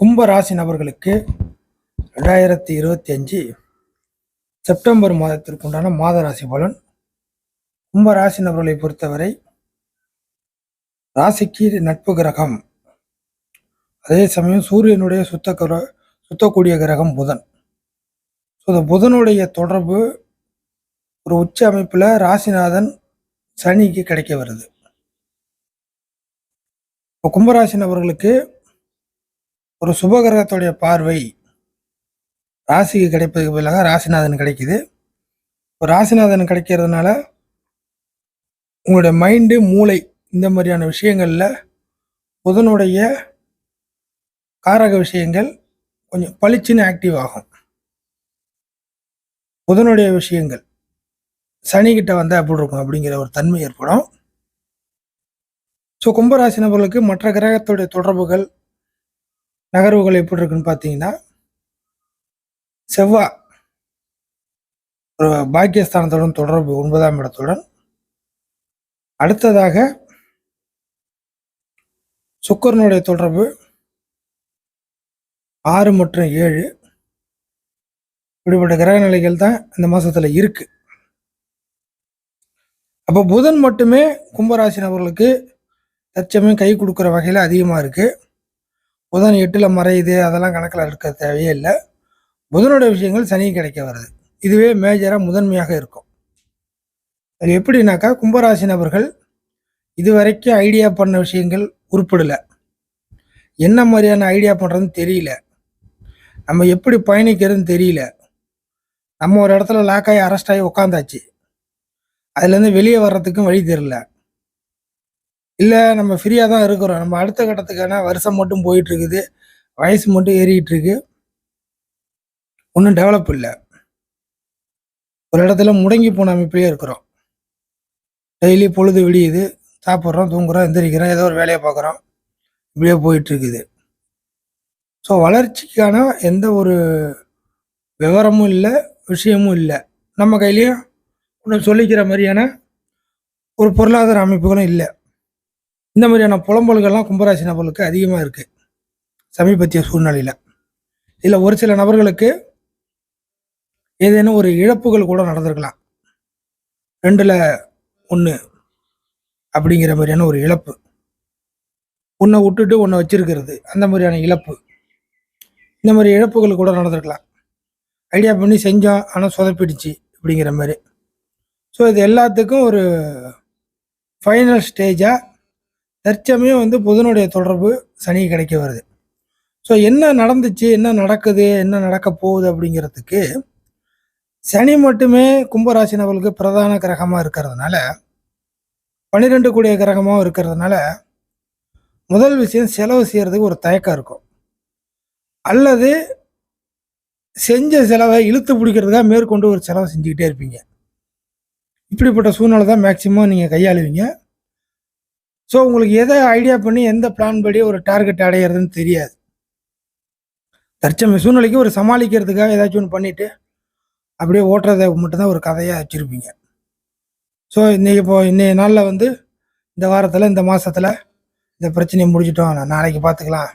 கும்பராசி நபர்களுக்கு ரெண்டாயிரத்தி இருபத்தி அஞ்சு செப்டம்பர் மாதத்திற்கு உண்டான மாத ராசி பலன். கும்பராசி நபர்களை பொறுத்தவரை ராசிக்கு நட்பு கிரகம். அதே சமயம் சூரியனுடைய சுத்த கிர சுத்தக்கூடிய கிரகம் புதன். ஸோ இந்த புதனுடைய தொடர்பு ஒரு உச்ச அமைப்பில் ராசிநாதன் சனிக்கு கிடைக்க வருது. இப்போ கும்பராசி நபர்களுக்கு ஒரு சுபகிரகத்துடைய பார்வை ராசிக்கு கிடைப்பதுக்கு பதிலாக ராசிநாதன் கிடைக்குது. இப்போ ராசிநாதன் கிடைக்கிறதுனால உங்களுடைய மைண்டு மூளை இந்த மாதிரியான விஷயங்களில் புதனுடைய காரக விஷயங்கள் கொஞ்சம் பளிச்சுன்னு ஆக்டிவ் ஆகும். புதனுடைய விஷயங்கள் சனிக்கிட்ட வந்தால் எப்படி இருக்கும் அப்படிங்கிற ஒரு தன்மை ஏற்படும். ஸோ கும்பராசி நபர்களுக்கு மற்ற கிரகத்துடைய தொடர்புகள் நகர்வுகள் எப்படி இருக்குன்னு பார்த்தீங்கன்னா செவ்வாய் ஒரு பாக்கியஸ்தானத்துடன் தொடர்பு ஒன்பதாம் இடத்துடன். அடுத்ததாக சுக்கரனுடைய தொடர்பு ஆறு மற்றும் ஏழு. இப்படிப்பட்ட கிரக நிலைகள் தான் இந்த மாதத்தில் இருக்கு. அப்போ புதன் மட்டுமே கும்பராசி நபர்களுக்கு தச்சமே கை கொடுக்குற வகையில் அதிகமாக இருக்குது புதன் எட்டில் மறையுது அதெல்லாம் கணக்கில் எடுக்க தேவையே இல்லை. புதனுடைய விஷயங்கள் சனி கிடைக்க வருது. இதுவே மேஜராக முதன்மையாக இருக்கும். அது எப்படின்னாக்கா கும்பராசி நபர்கள் இது வரைக்கும் ஐடியா பண்ண விஷயங்கள் உருப்படலை. என்ன மாதிரியான ஐடியா பண்ணுறதுன்னு தெரியல. நம்ம எப்படி பயணிக்கிறதுன்னு தெரியல. நம்ம ஒரு இடத்துல லாக் ஆகி அரெஸ்ட் ஆகி உக்காந்தாச்சு. அதுலேருந்து வெளியே வர்றதுக்கும் வழி தெரியல. இல்லை நம்ம ஃப்ரீயாக தான் இருக்கிறோம். நம்ம அடுத்த கட்டத்துக்கான வருஷம் மட்டும் போயிட்டுருக்குது. வயசு மட்டும் ஏறிக்கிட்டு இருக்கு ஒன்றும் டெவலப் இல்லை. ஒரு இடத்துல முடங்கி போன அமைப்பிலே இருக்கிறோம். டெய்லி பொழுது விடியுது. சாப்பிட்றோம் தூங்குறோம் எந்திரிக்கிறோம் ஏதோ ஒரு வேலையை பார்க்குறோம். இப்படியே போயிட்டுருக்குது. ஸோ வளர்ச்சிக்கான எந்த ஒரு விவரமும் இல்லை விஷயமும் இல்லை. நம்ம கையிலையும் ஒன்று சொல்லிக்கிற மாதிரியான ஒரு பொருளாதார அமைப்புகளும் இல்லை. இந்த மாதிரியான புலம்பல்கள்லாம் கும்பராசி நபர்களுக்கு அதிகமாக இருக்குது சமீபத்திய சூழ்நிலையில். இதில் ஒரு சில நபர்களுக்கு ஏதேனும் ஒரு இழப்புகள் கூட நடந்திருக்கலாம். ரெண்டில் ஒன்று அப்படிங்கிற மாதிரியான ஒரு இழப்பு. ஒன்றை விட்டுட்டு ஒன்றை வச்சிருக்கிறது. அந்த மாதிரியான இழப்பு. இந்த மாதிரி இழப்புகள் கூட நடந்திருக்கலாம். ஐடியா பண்ணி செஞ்சோம் ஆனால் சொதப்பிடுச்சு அப்படிங்கிற மாதிரி. ஸோ இது எல்லாத்துக்கும் ஒரு ஃபைனல் ஸ்டேஜாக தற்சமயம் வந்து புதனுடைய தொடர்பு சனி கிடைக்க வருது. ஸோ என்ன நடந்துச்சு என்ன நடக்குது என்ன நடக்க போகுது அப்படிங்கிறதுக்கு சனி மட்டுமே கும்பராசி நபர்களுக்கு பிரதான கிரகமாக இருக்கிறதுனால பன்னிரெண்டு கூடிய கிரகமாக இருக்கிறதுனால முதல் விஷயம் செலவு செய்கிறதுக்கு ஒரு தயக்கம் இருக்கும். அல்லது செஞ்ச செலவை இழுத்து பிடிக்கிறதுக்காக மேற்கொண்டு ஒரு செலவு செஞ்சுக்கிட்டே இருப்பீங்க. இப்படிப்பட்ட சூழ்நிலை தான் மேக்சிமம் நீங்கள் கையாளுவீங்க. ஸோ உங்களுக்கு எதை ஐடியா பண்ணி எந்த பிளான் படி ஒரு டார்கெட் அடையிறதுன்னு தெரியாது. தற்சமய சூழ்நிலைக்கு ஒரு சமாளிக்கிறதுக்காக ஏதாச்சும் ஒன்று பண்ணிவிட்டு அப்படியே ஓட்டுறதை மட்டும்தான் ஒரு கதையாக வச்சுருப்பீங்க. ஸோ இன்றைக்கி இப்போ இன்றைய நாளில் வந்து இந்த வாரத்தில் இந்த மாதத்தில் இந்த பிரச்சனையை முடிச்சிட்டோம். நான் நாளைக்கு பார்த்துக்கலாம்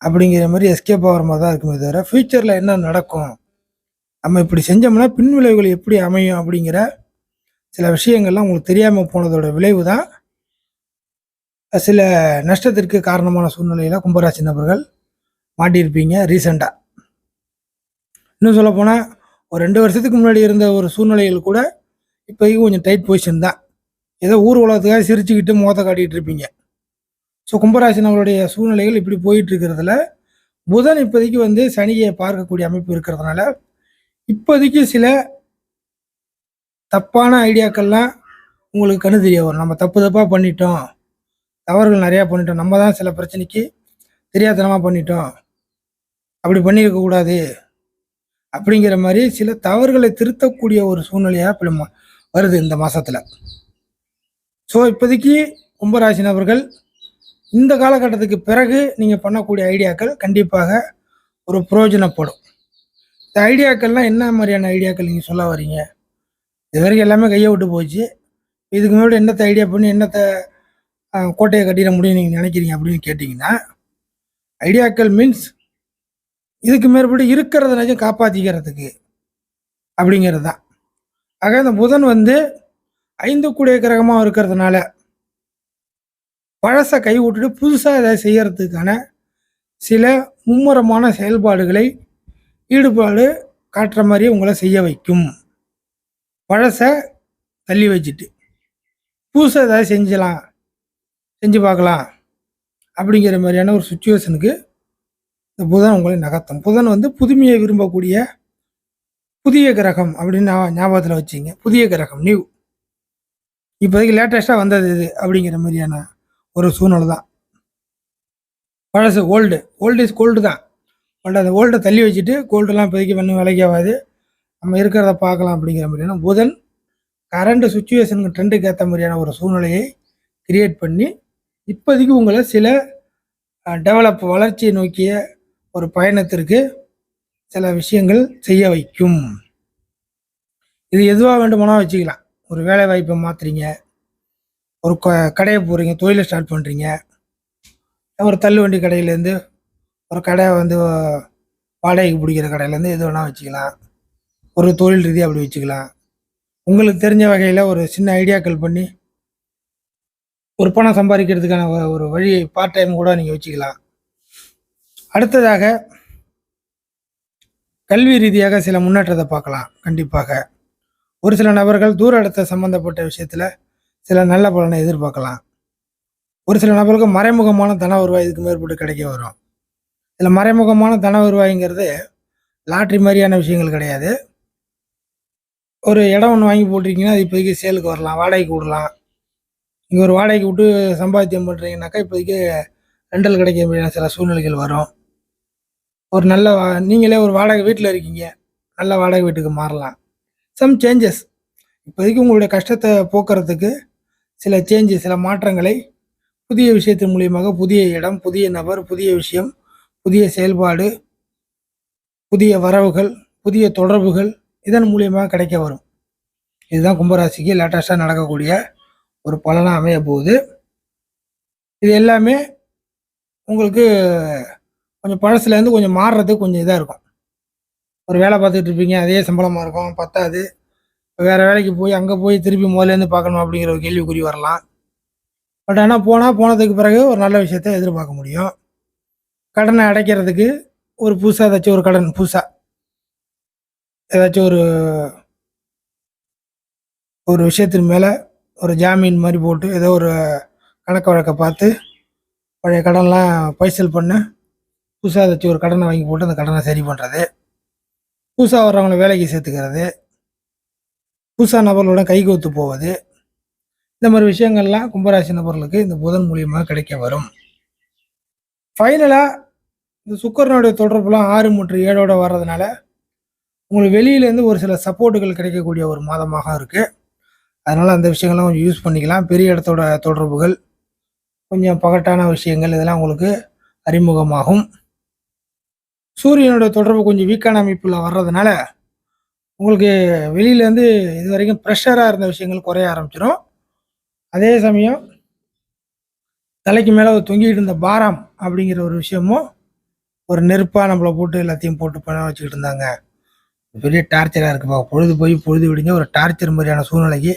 அப்படிங்கிற மாதிரி எஸ்கேப் ஆகிற மாதிரி தான் இருக்குமே தவிர ஃப்யூச்சரில் என்ன நடக்கும்? நம்ம இப்படி செஞ்சோம்னா பின் விளைவுகள் எப்படி அமையும் அப்படிங்கிற சில விஷயங்கள்லாம் உங்களுக்கு தெரியாமல் போனதோட விளைவு தான் சில நஷ்டத்திற்கு காரணமான சூழ்நிலையில் கும்பராசி நபர்கள் மாட்டியிருப்பீங்க ரீசெண்டாக இன்னும் சொல்லப்போனால் ஒரு ரெண்டு வருஷத்துக்கு முன்னாடி இருந்த ஒரு சூழ்நிலைகள் கூட இப்போதைக்கு கொஞ்சம் டைட் பொசிஷன் தான். ஏதோ ஊர் உலகத்துக்காக சிரிச்சுக்கிட்டு மோத காட்டிகிட்டு இருப்பீங்க. ஸோ கும்பராசி நபருடைய சூழ்நிலைகள் இப்படி போயிட்டு இருக்கிறதுல புதன் இப்போதைக்கு வந்து சனியை பார்க்கக்கூடிய அமைப்பு இருக்கிறதுனால இப்போதைக்கு சில தப்பான ஐடியாக்கள்லாம் உங்களுக்கு கண்ணு தெரிய வரும் நம்ம தப்பு தப்பாக பண்ணிட்டோம். தவறுகள் நிறையா பண்ணிட்டோம். நம்ம தான் சில பிரச்சனைக்கு தெரியாதனமாக பண்ணிட்டோம். அப்படி பண்ணியிருக்கக்கூடாது அப்படிங்கிற மாதிரி சில தவறுகளை திருத்தக்கூடிய ஒரு சூழ்நிலையாக இப்போ வருது இந்த மாதத்தில் ஸோ இப்போதைக்கு கும்பராசி நபர்கள் இந்த காலகட்டத்துக்கு பிறகு நீங்கள் பண்ணக்கூடிய ஐடியாக்கள் கண்டிப்பாக ஒரு பிரயோஜனப்படும் இந்த ஐடியாக்கள்லாம் என்ன மாதிரியான ஐடியாக்கள் நீங்கள் சொல்ல வரீங்க? இது வரைக்கும் எல்லாமே கையை விட்டு போச்சு. இதுக்கு முன்னாடி என்னத்தை ஐடியா பண்ணி என்னத்தை கோட்டையை கட்டிட முடியும் நீங்கள் நினைக்கிறீங்க அப்படின்னு கேட்டிங்கன்னா ஐடியாக்கள் மீன்ஸ் இதுக்கு மேற்படி இருக்கிறதுனாச்சும் காப்பாற்றிக்கிறதுக்கு அப்படிங்கிறது தான் ஆக இந்த புதன் வந்து ஐந்து கூடிய கிரகமாக இருக்கிறதுனால பழசை கை விட்டுட்டு புதுசாக ஏதாவது செய்யறதுக்கான சில மும்முரமான செயல்பாடுகளை ஈடுபாடு காட்டுற மாதிரி உங்களை செய்ய வைக்கும். பழசை தள்ளி வச்சுட்டு புதுசாக ஏதாவது செஞ்சலாம். செஞ்சு பார்க்கலாம். அப்படிங்கிற மாதிரியான ஒரு சுச்சுவேஷனுக்கு இந்த புதன் உங்களை நகர்த்தும். புதன் வந்து புதுமையை விரும்பக்கூடிய புதிய கிரகம் அப்படின்னு ஞாபகத்தில் வச்சிங்க. புதிய கிரகம் நியூ இப்போதைக்கு லேட்டஸ்ட்டாக வந்தது இது அப்படிங்கிற மாதிரியான ஒரு சூழ்நிலை தான். பழசு ஓல்டு ஓல்டு இஸ் கோல்டு தான். பட் அந்த ஓல்டை தள்ளி வச்சுட்டு கோல்டெல்லாம் இப்போதைக்கு ஒன்றும் விலைக்காகாது நம்ம இருக்கிறத பார்க்கலாம் அப்படிங்கிற மாதிரியான புதன் கரண்ட் சுச்சுவேஷனுக்கு ட்ரெண்டுக்கு ஏற்ற மாதிரியான ஒரு சூழ்நிலையை கிரியேட் பண்ணி இப்போதைக்கு உங்களை சில டெவலப் வளர்ச்சியை நோக்கிய ஒரு பயணத்திற்கு சில விஷயங்கள் செய்ய வைக்கும். இது எதுவாக வேண்டுமானா வச்சுக்கலாம். ஒரு வேலை வாய்ப்பை மாற்றுறீங்க ஒரு க- கடையை போகிறீங்க தொழிலை ஸ்டார்ட் பண்ணுறீங்க ஒரு தள்ளுவண்டி கடையிலேருந்து ஒரு கடை வந்து வாடகைக்கு பிடிக்கிற கடையிலேருந்து எது வேணால் வச்சுக்கலாம். ஒரு தொழில் ரீதியாக அப்படி வச்சுக்கலாம். உங்களுக்கு தெரிஞ்ச வகையில் ஒரு சின்ன ஐடியாக்கள் பண்ணி ஒரு பணம் சம்பாதிக்கிறதுக்கான ஒரு வழி பார்ட் டைம் கூட நீங்கள் வச்சுக்கலாம். அடுத்ததாக கல்வி ரீதியாக சில முன்னேற்றத்தை பார்க்கலாம் கண்டிப்பாக. ஒரு சில நபர்கள் தூர இடத்த சம்பந்தப்பட்ட விஷயத்தில் சில நல்ல பலனை எதிர்பார்க்கலாம். ஒரு சில நபர்களுக்கு மறைமுகமான தன வருவாய் இதுக்கு மேற்பட்டு கிடைக்க வரும். இதில் மறைமுகமான தன வருவாய்ங்கிறது லாட்ரி மாதிரியான விஷயங்கள் கிடையாது. ஒரு இடம் ஒன்று வாங்கி போட்டிருக்கீங்கன்னா அது இப்போதைக்கு சேலுக்கு வரலாம் வாடகைக்கு விடலாம். நீங்கள் ஒரு வாடகைக்கு விட்டு சம்பாத்தியம் பண்ணுறீங்கனாக்கா இப்போதைக்கு ரெண்டல் கிடைக்க முடியாத சில சூழ்நிலைகள் வரும். ஒரு நல்ல வா- நீங்களே ஒரு வாடகை வீட்டில் இருக்கீங்க. நல்ல வாடகை வீட்டுக்கு மாறலாம். சம் சேஞ்சஸ் இப்போதைக்கு உங்களுடைய கஷ்டத்தை போக்குறதுக்கு சில சேஞ்சஸ் சில மாற்றங்களை புதிய விஷயத்தின் மூலியமாக புதிய இடம் புதிய நபர் புதிய விஷயம் புதிய செயல்பாடு புதிய வரவுகள் புதிய தொடர்புகள் இதன் மூலியமாக கிடைக்க வரும். இதுதான் கும்பராசிக்கு லேட்டஸ்ட்டாக நடக்கக்கூடிய ஒரு பலனாக அமைய போகுது இது எல்லாமே உங்களுக்கு கொஞ்சம் பழசுலேருந்து கொஞ்சம் மாறுறதுக்கு கொஞ்சம் இதாக இருக்கும். ஒரு வேலை பார்த்துட்டு இருப்பீங்க அதே சம்பளமாக இருக்கும் பத்தாது. வேறு வேலைக்கு போய் அங்கே போய் திருப்பி முதல்லேருந்து பார்க்கணும் அப்படிங்கிற ஒரு கேள்விக்குறி வரலாம். பட் ஆனால் போனால் போனதுக்கு பிறகு ஒரு நல்ல விஷயத்தை எதிர்பார்க்க முடியும். கடனை அடைக்கிறதுக்கு ஒரு புதுசாக ஏதாச்சும் ஒரு கடன் புதுசாக ஏதாச்சும் ஒரு ஒரு விஷயத்தின் மேலே ஒரு ஜாமீன் மாதிரி போட்டு ஏதோ ஒரு கணக்கு வழக்கை பார்த்து பழைய கடன்லாம் பைசல் பண்ண. புதுசாக வச்சு ஒரு கடனை வாங்கி போட்டு அந்த கடனை சரி பண்ணுறது புதுசாக வர்றவங்கள வேலைக்கு சேர்த்துக்கிறது. புதுசாக நபர்களுடன் கைகோத்து போவது. இந்த மாதிரி விஷயங்கள்லாம் கும்பராசி நபர்களுக்கு இந்த புதன் மூலியமாக கிடைக்க வரும். ஃபைனலாக இந்த சுக்கரனுடைய தொடர்புலாம் ஆறு மற்றும் ஏழோட வர்றதுனால உங்களுக்கு வெளியிலேருந்து ஒரு சில சப்போர்ட்டுகள் கிடைக்கக்கூடிய ஒரு மாதமாக இருக்குது அதனால் அந்த விஷயங்கள்லாம் கொஞ்சம் யூஸ் பண்ணிக்கலாம். பெரிய இடத்தோட தொடர்புகள் கொஞ்சம் பகட்டான விஷயங்கள் இதெல்லாம் உங்களுக்கு அறிமுகமாகும். சூரியனோட தொடர்பு கொஞ்சம் வீக்கான அமைப்பில் வர்றதுனால உங்களுக்கு வெளியிலேருந்து இது வரைக்கும் ப்ரெஷராக இருந்த விஷயங்கள் குறைய ஆரம்பிச்சிடும் அதே சமயம் தலைக்கு மேலே ஒரு தொங்கிட்டு இருந்த பாரம் அப்படிங்கிற ஒரு விஷயமும் ஒரு நெருப்பாக நம்மளை போட்டு எல்லாத்தையும் போட்டு பண்ண வச்சுக்கிட்டு இருந்தாங்க. பெரிய டார்ச்சராக இருக்குப்பா பொழுது போய் பொழுது விடிஞ்ச ஒரு டார்ச்சர் மாதிரியான சூழ்நிலைக்கு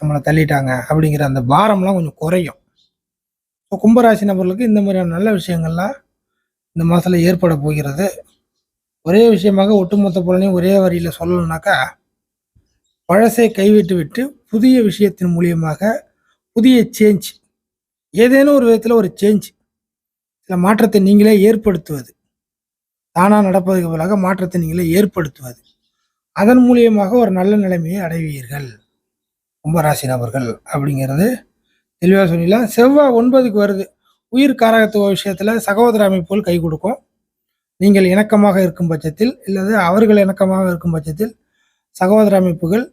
நம்மளை தள்ளிட்டாங்க அப்படிங்கிற அந்த பாரம்லாம் கொஞ்சம் குறையும். ஸோ கும்பராசி நபர்களுக்கு இந்த மாதிரியான நல்ல விஷயங்கள்லாம் இந்த மாதத்தில் ஏற்பட போகிறது. ஒரே விஷயமாக ஒட்டுமொத்த பலனையும் ஒரே வரியில் சொல்லணும்னாக்கா பழசை கைவிட்டு விட்டு புதிய விஷயத்தின் மூலியமாக புதிய சேஞ்ச் ஏதேனும் ஒரு விதத்தில் ஒரு சேஞ்ச் சில மாற்றத்தை நீங்களே ஏற்படுத்துவது. தானாக நடப்பதற்கு பதிலாக மாற்றத்தை நீங்களே ஏற்படுத்துவது. அதன் மூலியமாக ஒரு நல்ல நிலைமையை அடைவீர்கள். கும்பராசி நபர்கள் அப்படிங்கிறது தெளிவாக சொல்லிடலாம். செவ்வாய் ஒன்பதுக்கு வருது. உயிர் காரகத்துவ விஷயத்தில் சகோதர அமைப்புகள் கை கொடுக்கும். நீங்கள் இணக்கமாக இருக்கும் பட்சத்தில் இல்லது அவர்கள் இணக்கமாக இருக்கும் பட்சத்தில் சகோதர அமைப்புகள்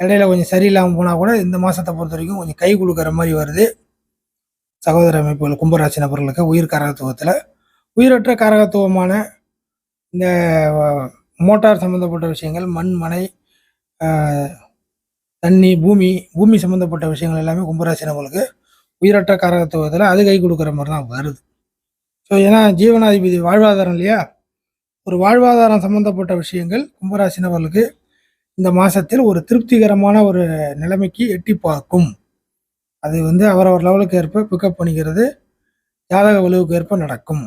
இடையில கொஞ்சம் சரியில்லாமல் போனால் கூட இந்த மாதத்தை பொறுத்த வரைக்கும் கொஞ்சம் கை கொடுக்குற மாதிரி வருது. சகோதர அமைப்புகள் கும்பராசி நபர்களுக்கு உயிர் காரகத்துவத்தில். உயிரற்ற காரகத்துவமான இந்த மோட்டார் சம்மந்தப்பட்ட விஷயங்கள் மண் மனை தண்ணி பூமி பூமி சம்மந்தப்பட்ட விஷயங்கள் எல்லாமே கும்பராசினவங்களுக்கு உயிரற்ற காரகத்துவத்தில் அது கை கொடுக்குற மாதிரி தான் வருது. ஸோ ஏன்னா ஜீவனாதிபதி வாழ்வாதாரம் இல்லையா? ஒரு வாழ்வாதாரம் சம்பந்தப்பட்ட விஷயங்கள் கும்பராசினவர்களுக்கு இந்த மாதத்தில் ஒரு திருப்திகரமான ஒரு நிலைமைக்கு எட்டி பார்க்கும். அது வந்து அவரவர் லெவலுக்கு ஏற்ப பிக்கப் பண்ணிக்கிறது ஜாதக வலுவுக்கு ஏற்ப நடக்கும்.